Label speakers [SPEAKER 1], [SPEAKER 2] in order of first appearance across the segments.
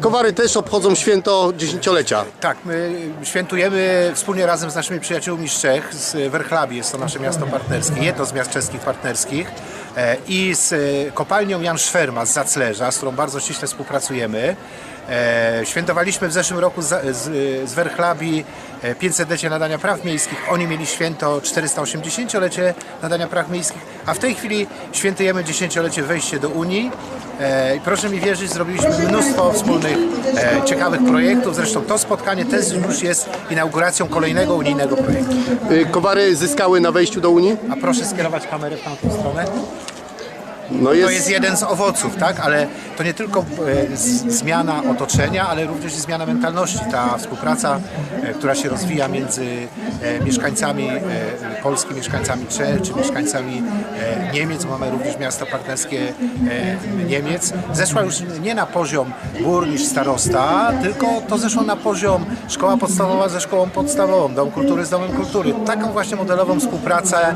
[SPEAKER 1] Kowary też obchodzą święto dziesięciolecia.
[SPEAKER 2] Tak, my świętujemy wspólnie razem z naszymi przyjaciółmi z Czech, z Werchlabi, jest to nasze miasto partnerskie, jedno z miast czeskich partnerskich i z e, kopalnią Jan Szwerma z Zaclerza, z którą bardzo ściśle współpracujemy. E, Świętowaliśmy w zeszłym roku z, z, z Werchlabi 500-lecie nadania praw miejskich. Oni mieli święto 480-lecie nadania praw miejskich, a w tej chwili świętujemy 10-lecie wejście do Unii. E, I proszę mi wierzyć, zrobiliśmy mnóstwo wspólnych e, ciekawych projektów. Zresztą to spotkanie też już jest inauguracją kolejnego unijnego projektu.
[SPEAKER 1] Y, Kowary zyskały na wejściu do Unii.
[SPEAKER 2] A proszę skierować kamerę w tamtą stronę.
[SPEAKER 1] No
[SPEAKER 2] To
[SPEAKER 1] jest,
[SPEAKER 2] jest jeden z owoców, tak? Ale to nie tylko e, zmiana otoczenia, ale również i zmiana mentalności. Ta współpraca, e, która się rozwija między e, mieszkańcami Polski, mieszkańcami Czech, czy mieszkańcami Niemiec, bo mamy również miasta partnerskie Niemiec, zeszła już nie na poziom burmistrz, starosta, tylko to zeszło na poziom szkoła podstawowa ze szkołą podstawową, dom kultury z domem kultury. Taką właśnie modelową współpracę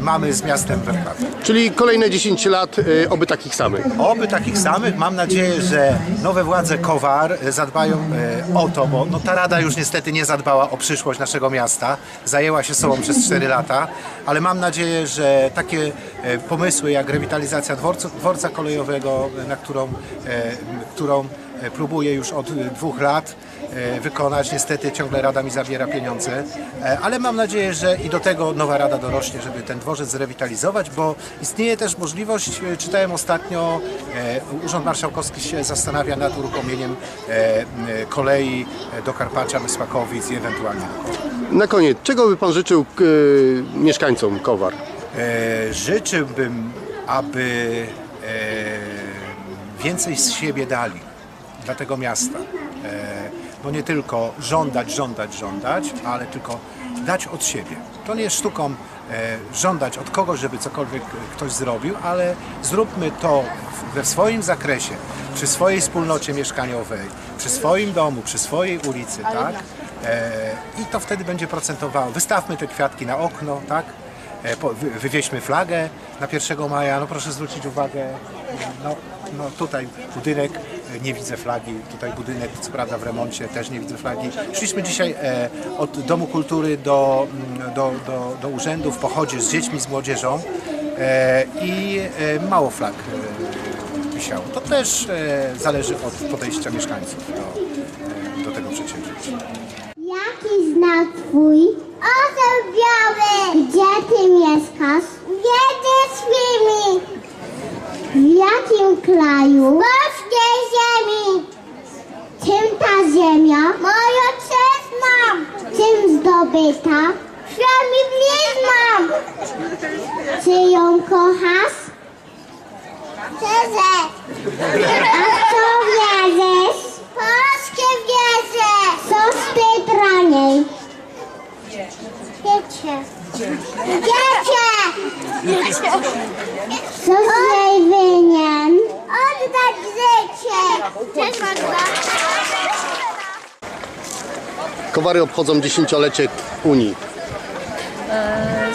[SPEAKER 2] mamy z miastem Wrocław.
[SPEAKER 1] czyli kolejne 10 lat y, oby takich samych.
[SPEAKER 2] Oby takich samych. Mam nadzieję, że nowe władze Kowar e, zadbają e, o to, bo no, ta rada już niestety nie zadbała o przyszłość naszego miasta. Zajęła się sobą przez 4 lata, ale mam nadzieję, że takie pomysły jak rewitalizacja dworcu, dworca kolejowego, na którą, którą próbuję już od dwóch lat wykonać. Niestety ciągle Rada mi zabiera pieniądze, e, ale mam nadzieję, że i do tego nowa Rada dorośnie, żeby ten dworzec zrewitalizować, bo istnieje też możliwość, e, czytałem ostatnio, e, Urząd Marszałkowski się zastanawia nad uruchomieniem e, kolei e, do Karpacza, Mysłakowic i ewentualnie do.
[SPEAKER 1] Na koniec, czego by Pan życzył mieszkańcom Kowar?
[SPEAKER 2] E, życzyłbym, aby e, więcej z siebie dali dla tego miasta. Bo nie tylko żądać, żądać, żądać, ale tylko dać od siebie. To nie jest sztuką e, żądać od kogoś, żeby cokolwiek ktoś zrobił, ale zróbmy to we swoim zakresie, przy swojej wspólnocie mieszkaniowej, przy swoim domu, przy swojej ulicy, tak? E, I to wtedy będzie procentowało. Wystawmy te kwiatki na okno, tak? E, wywieźmy flagę na 1 maja. No proszę zwrócić uwagę, no, no tutaj budynek, e, nie widzę flagi, tutaj budynek, co prawda w remoncie, też nie widzę flagi. Szliśmy dzisiaj e, od Domu Kultury do, mm, do, do, do urzędu w pochodzie z dziećmi, z młodzieżą i mało flag wisiało. To też zależy od podejścia mieszkańców do, do tego przedsięwzięcia.
[SPEAKER 3] Jaki znak twój? Orzeł kraju? Polskiej ziemi. Czym ta ziemia? Moja czesna. Czym zdobyta? Światłowizną. Czy ją kochasz? Szczerze. A w co wierzysz? Polskie wieże. Co wstyd dla niej? Wiecie. Wiecie. Co z Cześć Magda.
[SPEAKER 1] Kowary obchodzą dziesięciolecie Unii.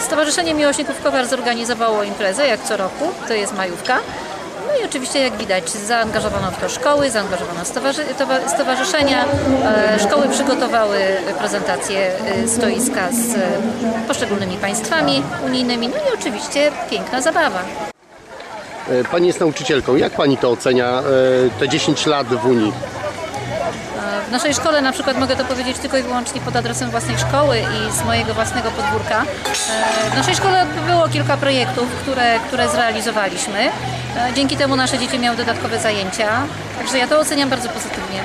[SPEAKER 4] Stowarzyszenie Miłośników Kowar zorganizowało imprezę, jak co roku, to jest majówka. No i oczywiście, jak widać, zaangażowano w to szkoły, zaangażowano stowarzy towa- stowarzyszenia. E, Szkoły przygotowały prezentację e, stoiska z e, poszczególnymi państwami unijnymi. No i oczywiście piękna zabawa.
[SPEAKER 1] Y, Pani jest nauczycielką. Jak Pani to ocenia, y, te 10 lat w Unii?
[SPEAKER 4] W naszej szkole na przykład mogę to powiedzieć tylko i wyłącznie pod adresem własnej szkoły i z mojego własnego podwórka. E, W naszej szkole było kilka projektów, które, które zrealizowaliśmy. E, Dzięki temu nasze dzieci miały dodatkowe zajęcia, także ja to oceniam bardzo pozytywnie.